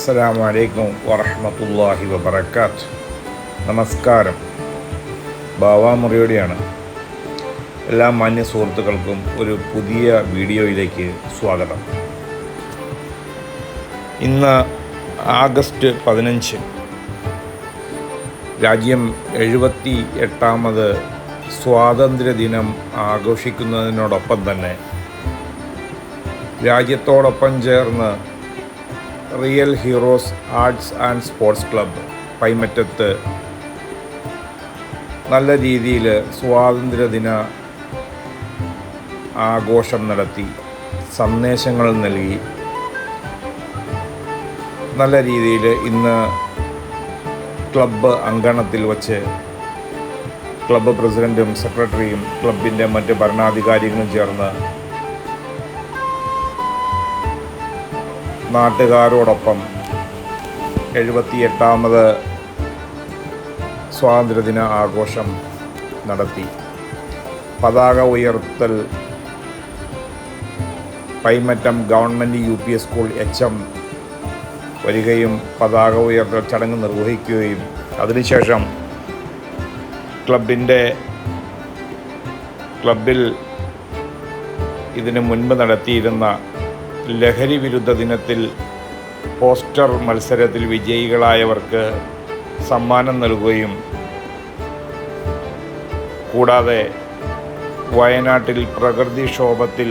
അസ്സലാമു അലൈക്കും വറഹ്മത്തുള്ളാഹി വബറകാത്ത്. നമസ്കാരം. ബാവാമുറിയോടെയാണ് എല്ലാ മാന്യ സുഹൃത്തുക്കൾക്കും ഒരു പുതിയ വീഡിയോയിലേക്ക് സ്വാഗതം. ഇന്ന് ആഗസ്റ്റ് പതിനഞ്ച് രാജ്യം എഴുപത്തി എട്ടാമത് സ്വാതന്ത്ര്യദിനം ആഘോഷിക്കുന്നതിനോടൊപ്പം തന്നെ രാജ്യത്തോടൊപ്പം ചേർന്ന് real heroes arts and sports club പൈമറ്റത്ത് നല്ല രീതിയിൽ സ്വാതന്ത്ര്യദിന ആഘോഷം നടത്തി സന്ദേശങ്ങൾ നൽകി. നല്ല രീതിയിൽ ഇന്ന് ക്ലബ്ബ് അങ്കണത്തിൽ വച്ച് ക്ലബ്ബ് പ്രസിഡന്റും സെക്രട്ടറിയും ക്ലബിന്റെ മറ്റ് ഭരണാധികാരികളും ചേർന്ന് നാട്ടുകാരോടൊപ്പം എഴുപത്തിയെട്ടാമത് സ്വാതന്ത്ര്യദിന ആഘോഷം നടത്തി. പതാക ഉയർത്തൽ Paimattam government U P school H M വരികയും പതാക ഉയർത്തൽ ചടങ്ങ് നിർവഹിക്കുകയും അതിനുശേഷം ക്ലബിന്റെ ക്ലബിൽ ഇതിനു മുൻപ് നടത്തിയിരുന്ന ലഹരി വിരുദ്ധ ദിനത്തിൽ പോസ്റ്റർ മത്സരത്തിൽ വിജയികളായവർക്ക് സമ്മാനം നൽകുകയും കൂടാതെ വയനാട്ടിൽ പ്രകൃതിക്ഷോഭത്തിൽ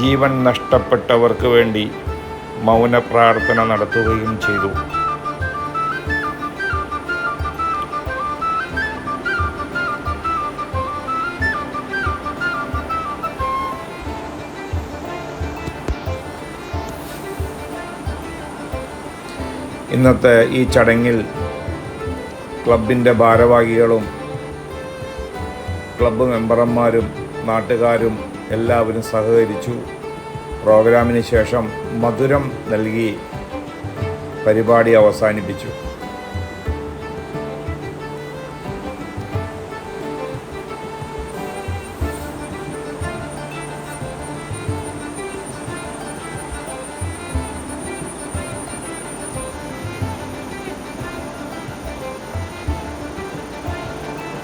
ജീവൻ നഷ്ടപ്പെട്ടവർക്ക് വേണ്ടി മൗന പ്രാർത്ഥന നടത്തുകയും ചെയ്തു. ഇന്നത്തെ ഈ ചടങ്ങിൽ ക്ലബിന്റെ ഭാരവാഹികളും ക്ലബ്ബ് മെമ്പർമാരും നാട്ടുകാരും എല്ലാവരും സഹകരിച്ചു. പ്രോഗ്രാമിന് ശേഷം മധുരം നൽകി പരിപാടി അവസാനിപ്പിച്ചു.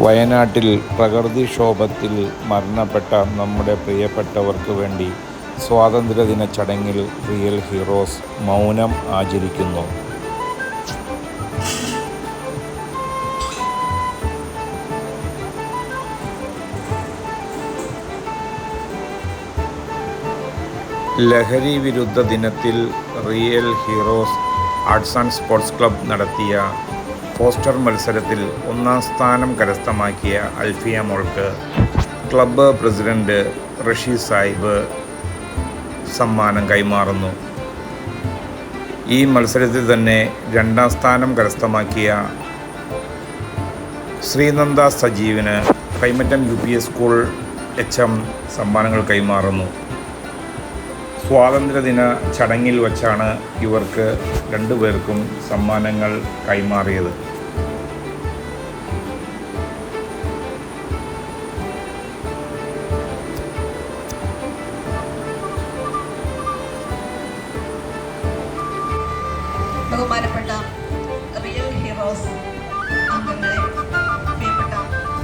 വയനാട്ടിൽ പ്രകൃതിക്ഷോഭത്തിൽ മരണപ്പെട്ട നമ്മുടെ പ്രിയപ്പെട്ടവർക്ക് വേണ്ടി സ്വാതന്ത്ര്യദിന ചടങ്ങിൽ റിയൽ ഹീറോസ് മൗനം ആചരിക്കുന്നു. ലഹരി വിരുദ്ധ ദിനത്തിൽ real heroes arts and sports club നടത്തിയ പോസ്റ്റർ മത്സരത്തിൽ ഒന്നാം സ്ഥാനം കരസ്ഥമാക്കിയ അൽഫിയ മോൾക്ക് ക്ലബ്ബ് പ്രസിഡന്റ് റഷീദ് സാഹിബ് സമ്മാനം കൈമാറുന്നു. ഈ മത്സരത്തിൽ തന്നെ രണ്ടാം സ്ഥാനം കരസ്ഥമാക്കിയ Sreenanda സജീവിന് Kaimattam U P S school H M സമ്മാനങ്ങൾ കൈമാറുന്നു. സ്വാതന്ത്ര്യദിന ചടങ്ങിൽ വച്ചാണ് ഇവർക്ക് രണ്ടുപേർക്കും സമ്മാനങ്ങൾ കൈമാറിയത്. ബഹുമാനപ്പെട്ട റിയൽ ഹീറോസ്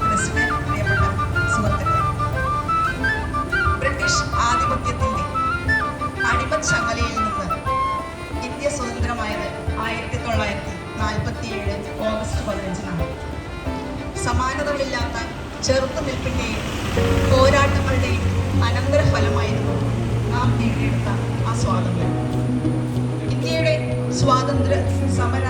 പ്രസിഡന്റ് ബ്രിട്ടീഷ് ആധിപത്യത്തിന്റെ അടിമത് ചങ്ങലയിൽ നിന്ന് ഇന്ത്യ സ്വതന്ത്രമായത് ആയിരത്തി തൊള്ളായിരത്തി നാൽപ്പത്തിയേഴ് ഓഗസ്റ്റ് പതിനഞ്ചിനാണ്. സമാനതകളില്ലാത്ത ചെറുത്തുനിൽപ്പിന്റെയും പോരാട്ടങ്ങളുടെയും അനന്തരഫലമായിരുന്നു നാം നേടിയെടുത്ത ആ സ്വാതന്ത്ര്യം. സ്വാതന്ത്ര്യ സമര.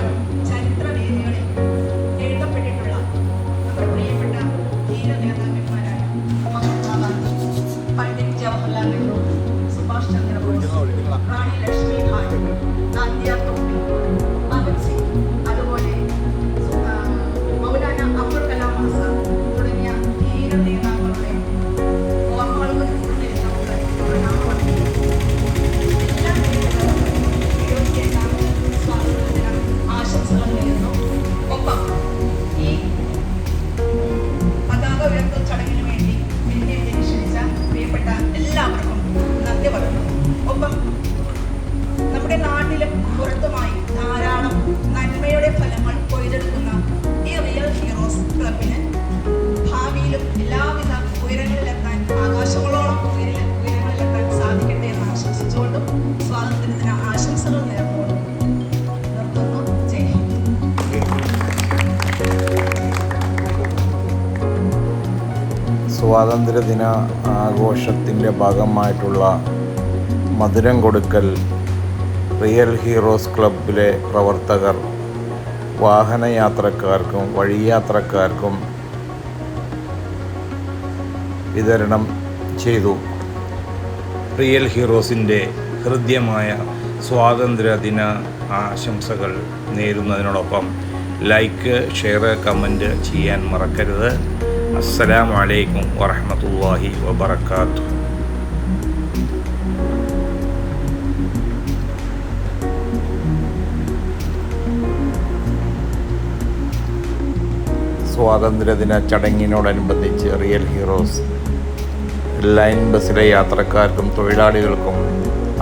സ്വാതന്ത്ര്യദിന ആഘോഷത്തിന്റെ ഭാഗമായിട്ടുള്ള മധുരം കൊടുക്കൽ റിയൽ ഹീറോസ് ക്ലബിലെ പ്രവർത്തകർ വാഹനയാത്രക്കാർക്കും വഴിയാത്രക്കാർക്കും വിതരണം ചെയ്തു. റിയൽ ഹീറോസിന്റെ ഹൃദ്യമായ സ്വാതന്ത്ര്യദിന ആശംസകൾ നേരുന്നതിനോടൊപ്പം ലൈക്ക് ഷെയർ കമന്റ് ചെയ്യാൻ മറക്കരുത്. അസ്സലാമു അലൈക്കും വറഹ്മത്തുള്ളാഹി വബറകാതുഹു സ്വാതന്ത്ര്യദിന ചടങ്ങിനോടനുബന്ധിച്ച് റിയൽ ഹീറോസ് ലൈൻ ബസ്സിലെ യാത്രക്കാർക്കും തൊഴിലാളികൾക്കും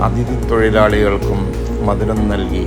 അതിഥി തൊഴിലാളികൾക്കും മധുരം നൽകി